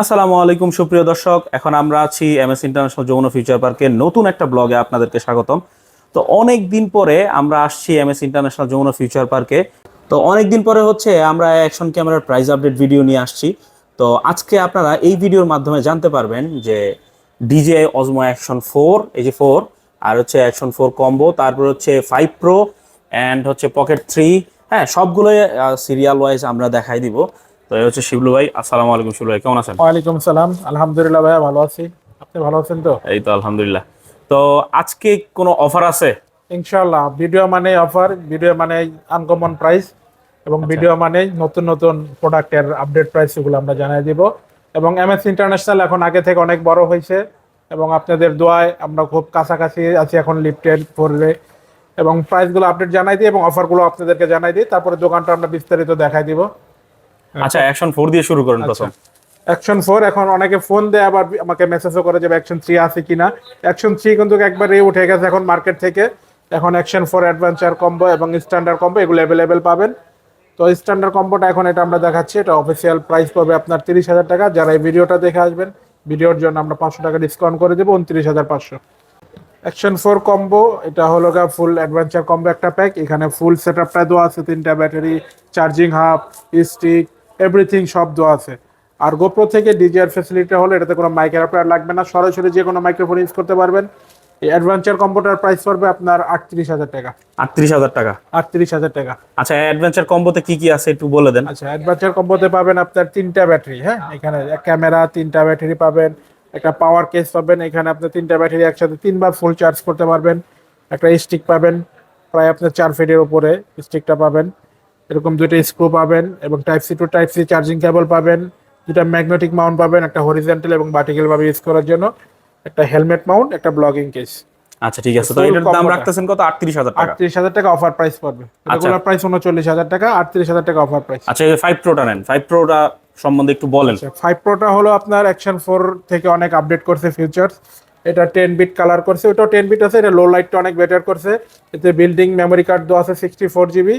আসসালামু আলাইকুম, সুপ্রিয় দর্শক। এখন আমরা আছি M S international Jamuna future পার্কের নতুন একটা ব্লগে আপনাদেরকে স্বাগতম। তো অনেক দিন পরে আমরা আসছি এমএস ইন্টারন্যাশনাল যমুনা ফিউচার পার্কে। তো অনেক দিন পরে হচ্ছে আমরা অ্যাকশন ক্যামেরার প্রাইস আপডেট ভিডিও নিয়ে আসছি। তো আজকে আপনারা এই ভিডিওর মাধ্যমে জানতে পারবেন যে ডিজে অজমো অ্যাকশন ফোর, এই যে ফোর, আর হচ্ছে অ্যাকশন ফোর কম্বো, তারপর হচ্ছে ফাইভ প্রো, অ্যান্ড হচ্ছে পকেট থ্রি হ্যাঁ সবগুলোই সিরিয়াল ওয়াইজ আমরা দেখাই দিব। তো এই হচ্ছে শিবলু ভাই আসসালামু আলাইকুম শিবলু ভাই কেমন আছেন? ওয়ালাইকুম সালাম আলহামদুলিল্লাহ ভাইয়া ভালো আছি। আপনি ভালো আছেন তো? এই তো আলহামদুলিল্লাহ। তো আজকে কোনো অফার আছে? ইনশাআল্লাহ ভিডিও মানে অফার ভিডিও মানে আনকমন প্রাইস এবং ভিডিও মানে নতুন নতুন প্রোডাক্টের আপডেট প্রাইস এগুলো আমরা জানিয়ে দিব। এবং এমএস ইন্টারন্যাশনাল এখন আগে থেকে অনেক বড় হয়েছে এবং আপনাদের দোয়ায় আমরা খুব কাছাকাছি আছি এখন লিফটেড ফোরে এবং প্রাইসগুলো আপডেট জানাই দিই এবং অফারগুলো আপনাদেরকে জানাই দিই তারপরে দোকানটা আমরা বিস্তারিত দেখাই দিব। আচ্ছা অ্যাকশন ফোর দিয়ে শুরু করেন প্রথম। অ্যাকশন ফোর এখন অনেকে ফোন দেয় আবার আমাকে মেসেজও করে যে অ্যাকশন থ্রি আছে কিনা? অ্যাকশন থ্রি কিন্তু একবারে উঠে গেছে এখন মার্কেট থেকে। এখন অ্যাকশন ফোর অ্যাডভেঞ্চার কম্বো এবং স্ট্যান্ডার্ড কম্বো এগুলো অ্যাভেলেবেল পাবেন। তো স্ট্যান্ডার্ড কম্বোটা এখন এটা আমরা দেখাচ্ছি। এটা অফিসিয়াল প্রাইস পাবে আপনার তিরিশ হাজার টাকা। যারা এই ভিডিওটা দেখে আসবেন ভিডিওর জন্য আমরা পাঁচশো টাকা ডিসকাউন্ট করে দেবো উনত্রিশ হাজার পাঁচশো। অ্যাকশন ফোর কম্বো এটা হলো গা ফুল অ্যাডভেঞ্চার কম্বো একটা প্যাক এখানে ফুল সেট আপটা দেওয়া আছে তিনটা battery charging hub stick everything সব দেওয়া আছে। আর গোপ্রো থেকে ডিজিআর ফ্যাসিলিটি হলে এটাতে কোনো মাইকের আপনার লাগবে না। সরাসরি যে কোনো মাইক্রোফোন ইউজ করতে পারবেন। এই অ্যাডভেঞ্চার কম্বোটার প্রাইস পড়বে আপনার আটত্রিশ হাজার টাকা। আটত্রিশ হাজার টাকা? আটত্রিশ হাজার টাকা। আচ্ছা অ্যাডভেঞ্চার কম্বোতে কি কি আছে একটু বলে দেন। আচ্ছা অ্যাডভেঞ্চার কম্বোতে পাবেন আপনার তিনটা ব্যাটারি হ্যাঁ? এখানে ক্যামেরা তিনটা ব্যাটারি পাবেন। একটা পাওয়ার কেস পাবেন। এখানে আপনি তিনটা ব্যাটারি একসাথে তিনবার ফুল চার্জ করতে পারবেন। একটা স্টিক পাবেন। প্রায় আপনার চার ফিটের উপরে স্টিকটা পাবেন। এরকম দুইটা স্ক্রু পাবেন এবং type C to type C charging cable পাবেন দুটা ম্যাগনেটিক মাউন্ট পাবেন একটা হরিজেন্টাল এবং ভার্টিক্যাল ভাবে ইউজ করার জন্য একটা হেলমেট মাউন্ট একটা ব্লগিং কেস আচ্ছা ঠিক আছে তো এটার দাম রাখতেছেন কত? আটত্রিশ হাজার টাকা। আটত্রিশ হাজার টাকা অফার প্রাইস পড়বে। রেগুলার প্রাইস উনচল্লিশ হাজার টাকা আটত্রিশ হাজার টাকা অফার প্রাইস আচ্ছা ফাইভ প্রোটা নেন। ফাইভ প্রোটা সম্বন্ধে একটু বলেন। ফাইভ প্রোটা হলো আপনার অ্যাকশন ফোর থেকে অনেক আপডেট করছে ফিউচার্স এটা টেন বিট কালার করছে। ওটাও টেন বিট আছে এটা লো লাইটটা অনেক বেটার করছে। এতে বিল্ডিং মেমোরি কার্ড দেওয়া আছে সিক্সটি ফোর জিবি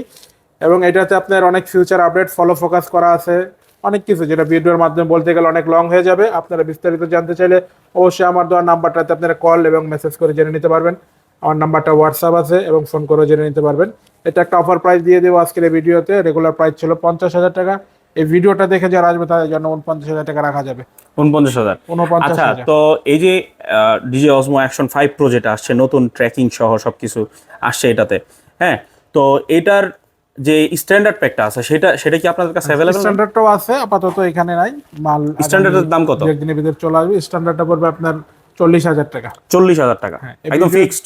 এবং এটাতে আপনার অনেক ফিউচার আপডেট ফলো ফোকাস করা আছে। অনেক কিছু যেটা ভিডিওর মাধ্যমে বলতে গেলে অনেক লং হয়ে যাবে। আপনারা বিস্তারিত জানতে চাইলে অবশ্যই আমার দেওয়ার নাম্বারটাতে আপনারা কল এবং মেসেজ করে জেনে নিতে পারবেন। আমার নাম্বারটা হোয়াটসঅ্যাপ আছে এবং ফোন করে জেনে নিতে পারবেন। এটা একটা অফার প্রাইস দিয়ে দেবো আজকের এই ভিডিওতে রেগুলার প্রাইস ছিল পঞ্চাশ হাজার টাকা। এই ভিডিওটা দেখে যারা আসবে তাদের জন্য উনপঞ্চাশ হাজার টাকা রাখা যাবে। উনপঞ্চাশ হাজার। উনপঞ্চাশ আচ্ছা হাজার তো এই যে DJ Osmo action five pro যেটা আসছে নতুন ট্র্যাকিং সহ সবকিছু আসছে এটাতে হ্যাঁ? তো এটার যে স্ট্যান্ডার্ড প্যাকটা আছে সেটা সেটা কি আপনাদের কাছে অ্যাভেলেবল স্ট্যান্ডার্ডটাও আছে আপাতত এখানে নাই। মাল স্ট্যান্ডার্ডের দাম কত? একদিনের ভিতরে চলে আসবে। স্ট্যান্ডার্ডটা পড়বে আপনার চল্লিশ হাজার টাকা। চল্লিশ হাজার টাকা। হ্যাঁ, একদম ফিক্সড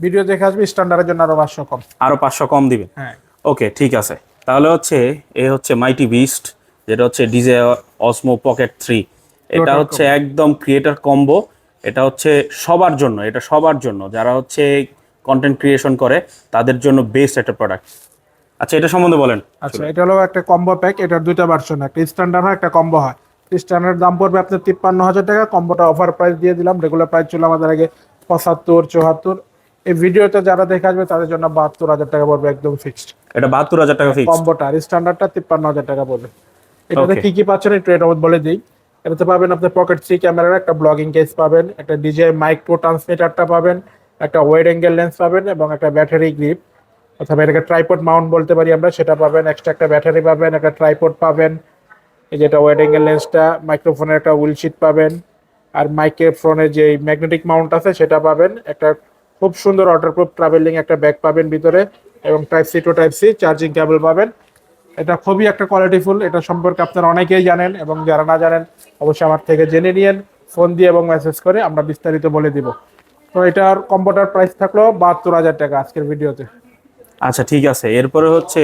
ভিডিও দেখে আসবে স্ট্যান্ডার্ডের জন্য আরও পাঁচশো কম। আরও পাঁচশো কম দিবেন হ্যাঁ। ওকে ঠিক আছে। তাহলে হচ্ছে এ হচ্ছে মাইটি বিস্ট যেটা হচ্ছে ডিজে অসমো পকেট থ্রি এটা হচ্ছে একদম ক্রিয়েটার কম্বো এটা হচ্ছে সবার জন্য এটা সবার জন্য। যারা হচ্ছে কন্টেন্ট ক্রিয়েশন করে তাদের জন্য বেস্ট একটা প্রোডাক্ট আচ্ছা এটা সম্বন্ধে বলেন। আচ্ছা এটা হলো একটা কম্বো প্যাক এটার দুইটা ভার্সন একটা স্ট্যান্ডার্ড হয় একটা কম্বো হয়। স্ট্যান্ডার্ড দাম পড়বে আপনার তিপ্পান্ন হাজার টাকা কম্বোটা অফার প্রাইস দিয়ে দিলাম। রেগুলার প্রাইস ছিল আমাদের আগে পঁচাত্তর চুয়াত্তর। এই ভিডিওতে যারা দেখে আসবে তাদের জন্য বাহাত্তর হাজার টাকা পড়বে একদম ফিক্সড এটা বাহাত্তর হাজার টাকা ফিক্স কম্বোটা আর স্ট্যান্ডার্ডটা তিপ্পান্ন হাজার টাকা পড়বে। এটাতে কি কি পাচ্ছেন একটু এটা বলে দিই। এটাতে পাবেন আপনার পকেট থ্রি ক্যামেরার একটা ব্লগিং কেস পাবেন একটা ডিজে মাইক্রো ট্রান্সমিটারটা পাবেন একটা ওয়েড অ্যাঙ্গেল লেন্স পাবেন এবং একটা ব্যাটারি গ্রিপ অথবা এটাকে ট্রাইপড মাউন্ট বলতে পারি আমরা। সেটা পাবেন এক্সট্রা একটা ব্যাটারি পাবেন, একটা ট্রাইপড পাবেন। এই যেটা ওয়েড অ্যাঙ্গেল লেন্সটা মাইক্রোফোনের একটা উইলশিট পাবেন। আর মাইক্রোফোনের যে ম্যাগনেটিক মাউন্ট আছে, সেটা পাবেন। একটা খুব সুন্দর ওয়াটারপ্রুফ ট্রাভেলিং একটা ব্যাগ পাবেন ভিতরে। এবং type C to type C charging cable পাবেন। এটা খুবই একটা কোয়ালিটিফুল এটা সম্পর্কে আপনারা অনেকেই জানেন এবং যারা না জানেন, অবশ্যই আমার থেকে জেনে নিয়েন ফোন দিয়ে এবং মেসেজ করে আমরা বিস্তারিত বলে দিব। তো এটার কম্পিউটার প্রাইস থাকল বাহাত্তর হাজার টাকা আজকের ভিডিওতে আচ্ছা ঠিক আছে। এরপরে হচ্ছে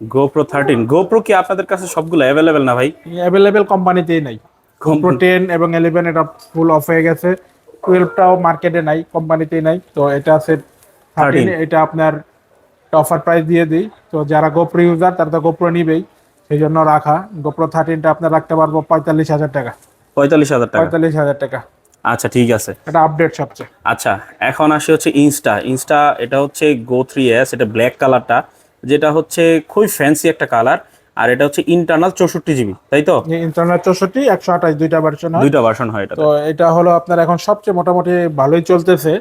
গোপ্রো থার্টিন গোপ্রো কি আপনাদের কাছে সবগুলো অ্যাভেলেবেল না ভাই? অ্যাভেলেবেল কোম্পানিতেই নাই। প্রো টেন এবং ইলেভেন এটা ফুল অফ হয়ে গেছে। টুয়েলভটাও মার্কেটে নাই কোম্পানিতেই নাই। তো এটা আছে থার্টিন এটা আপনার অফার প্রাইস দিয়ে দিই। তো যারা গোপ্রো ইউজার তারা তো গোপ্রো নিবেই। সেই জন্য রাখা। গোপ্রো থার্টিনটা আপনার রাখতে পারব পঁয়তাল্লিশ হাজার টাকা। পঁয়তাল্লিশ হাজার টাকা। পঁয়তাল্লিশ হাজার টাকা। আচ্ছা ঠিক আছে। এটা আপডেট সবচেয়ে। আচ্ছা এখন আসে হচ্ছে ইনস্টা ইনস্টা এটা হচ্ছে গো থ্রি এস এটা ব্ল্যাক কালারটা যেটা হচ্ছে খুবই ফ্যান্সি একটা কালার আর এটা হচ্ছে ইন্টারনাল চৌষট্টি জিবি তাই তো? ইন্টারনেট চৌষট্টি একশো আঠাশ দুইটা ভার্সন হয়। দুইটা ভার্সন হয় এটা তো এটা হলো আপনার এখন সবচেয়ে মোটামুটি ভালোই চলতেছে।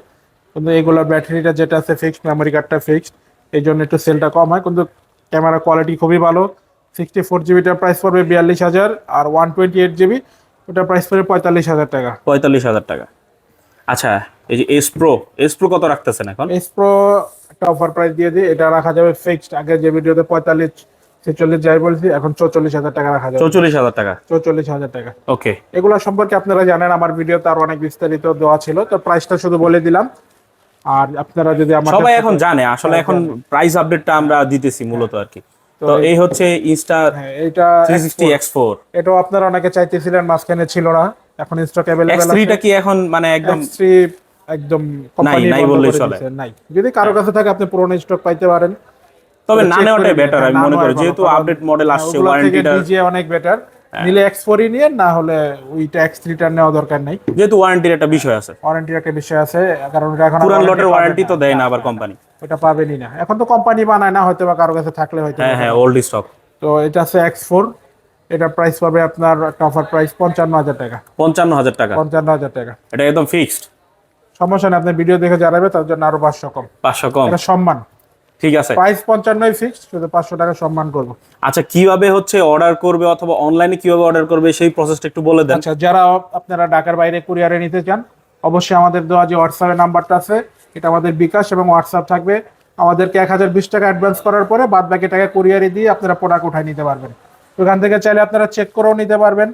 কিন্তু এগুলোর ব্যাটারিটা যেটা আছে ফিক্সড মেমোরি কার্ডটা ফিক্সড এই জন্য একটু সেলটা কম হয়। কিন্তু ক্যামেরা কোয়ালিটি খুবই ভালো। সিক্সটি ফোর জিবিটার প্রাইস পড়বে বিয়াল্লিশ হাজার আর ওয়ান টোয়েন্টি এইট জিবি ওটার প্রাইস পড়বে পঁয়তাল্লিশ হাজার টাকা। পঁয়তাল্লিশ হাজার টাকা। আচ্ছা এই যে এস প্রো এস প্রো কত রাখতেছেন এখন? এস প্রো একটা অফার প্রাইস দিয়ে দিই এটা রাখা যাবে ফিক্সড আগে যে ভিডিওতে পঁয়তাল্লিশ ছেচল্লিশ যাই বলছি এখন চৌচল্লিশ হাজার টাকা রাখা যাবে। চৌচল্লিশ হাজার টাকা। চৌচল্লিশ হাজার টাকা। ওকে। এগুলো সম্পর্কে আপনারা জানেন আমার ভিডিওতে আরও অনেক বিস্তারিত দেওয়া ছিল তো প্রাইসটা শুধু বলে দিলাম। আর আপনারা যদি আমার সবাই এখন থেকে- জানে আসলে এখন প্রাইস আপডেটটা আমরা দিতেছি মূলত আর কি। তো এই হচ্ছে ইনস্টা হ্যাঁ, এটা থ্রি সিক্সটি এক্স ফোর এটাও আপনারা অনেকে চাইতেছিলেন মাঝখানে ছিল না। এখন স্টক অ্যাভেলেবেল থ্রিটা কি এখন মানে একদম একদম কোম্পানি নাই বললেই চলে। নাই। যদি কারও কাছে থাকে আপনি পুরনো স্টক পাইতে পারেন। তবে না নেওয়াটাই বেটার হ্যাঁ, আমি মনে করি যেহেতু আপডেট মডেল আসছে ওগুলা থেকে ওয়ারেন্টিটা ডিজে অনেক বেটার হ্যাঁ। নিলে এক্স ফোরই নিয়ে না হলে ওইটা এক্স থ্রিটার নেওয়া দরকার নাই। যেহেতু ওয়ারেন্টির একটা বিষয় আছে। ওয়ারেন্টির একটা বিষয় আছে কারণ এখন পুরান লটের ওয়ারেন্টি তো দেয় না আবার কোম্পানি ওটা পাবেনই না। এখন তো কোম্পানি বানায় না হয়তো বা কারও কাছে থাকলে হয়তো হ্যাঁ হ্যাঁ ওল্ড স্টক তো এটা আছে এক্স ফোর এটা প্রাইস পাবে আপনার একটা অফার প্রাইস পঞ্চান্ন হাজার টাকা। পঞ্চান্ন হাজার টাকা। পঞ্চান্ন হাজার টাকা। এটা একদম ফিক্সড সমস্যা নেই আপনি ভিডিও দেখে জানাবে তার জন্য আরও পাঁচশো কম। পাঁচশো কম। এটা সম্মান। ঠিক আছে। প্রাইস পঞ্চান্নই ফিক্সড শুধু পাঁচশো টাকা সম্মান করব। আচ্ছা কীভাবে হচ্ছে অর্ডার করবে অথবা অনলাইনে কীভাবে অর্ডার করবে সেই প্রসেসটা একটু বলে দেন। আচ্ছা যারা আপনারা ঢাকার বাইরে কুরিয়ারে নিতে চান অবশ্যই আমাদের দেওয়া যে হোয়াটসঅ্যাপের নাম্বারটা আছে এটা আমাদের বিকাশ এবং হোয়াটসঅ্যাপ থাকবে। আমাদেরকে এক হাজার বিশ টাকা অ্যাডভান্স করার পরে বাদ বাকি টাকা কুরিয়ারে দিয়ে আপনারা প্রোডাক্ট উঠাই নিতে পারবেন। ওখান থেকে চাইলে আপনারা চেক করেও নিতে পারবেন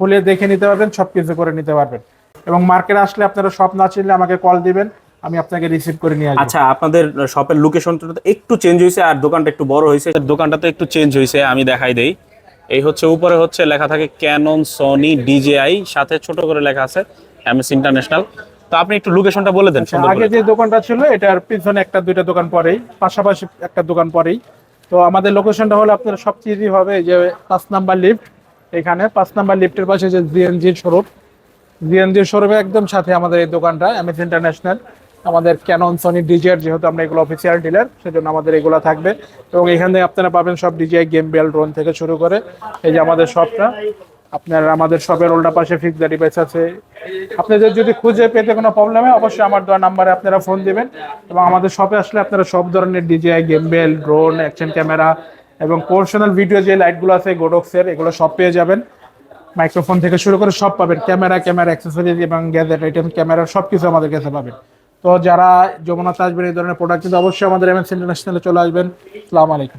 খুলে দেখে নিতে পারবেন সব কিছু করে নিতে পারবেন। এবং মার্কেট আসলে আপনারা সব না চিনলে আমাকে কল দিবেন আমি আপনাকে রিসিভ করে নিয়ে আসব। আচ্ছা আপনাদের শপের লোকেশনটা তো একটু চেঞ্জ হয়েছে আর দোকানটা একটু বড় হয়েছে। দোকানটা তো একটু চেঞ্জ হয়েছে আমি দেখাই দেই। এই হচ্ছে উপরে হচ্ছে লেখা থাকে ক্যানন সনি ডিজেআই সাথে ছোট করে লেখা আছে এমএস ইন্টারন্যাশনাল তো আপনি একটু লোকেশনটা বলে দেন সুন্দর আগে। যে দোকানটা ছিল এটার পিছনে একটা দুইটা দোকান পরেই পাশাপাশি একটা দোকান পরেই। তো আমাদের লোকেশনটা হলো আপনার সবচেয়ে ইজি হবে যে পাঁচ নাম্বার লিফট এখানে পাঁচ নাম্বার লিফটের পাশে যে জিএনজি শোরুম জিএনজি শোরুমে একদম সাথে আমাদের এই দোকানটা এমএস ইন্টারন্যাশনাল আমাদের ক্যানন সনি ডিজিআর যেহেতু আমরা এগুলো অফিসিয়াল ডিলার সেজন্য আমাদের এগুলো থাকবে। এবং এখান আপনারা পাবেন সব ডিজিআই গেম বেল ড্রোন থেকে শুরু করে এই যে আমাদের শপটা আপনার আমাদের শপের উল্টা পাশে ফিক্স ডিভাইস আছে। আপনাদের যদি খুঁজে পেতে কোনো প্রবলেম হয়, অবশ্যই আমার দেওয়া নাম্বারে আপনারা ফোন দিবেন এবং আমাদের শপে আসলে আপনারা সব ধরনের DJI gimbal drone action camera এবং প্রফেশনাল ভিডিও যে লাইটগুলো আছে গোডক্সের এগুলো সব পেয়ে যাবেন। মাইক্রোফোন থেকে শুরু করে সব পাবেন। ক্যামেরা ক্যামেরা অ্যাক্সেসরিজ এবং গ্যাজেট আইটেম ক্যামেরা সব কিছু আমাদের কাছে পাবেন। তো যারা যমুনাতে আসবেন, এই ধরনের প্রোডাক্ট কিন্তু অবশ্যই আমাদের এমএস ইন্টারন্যাশনালে চলে আসবেন। আসসালামু আলাইকুম।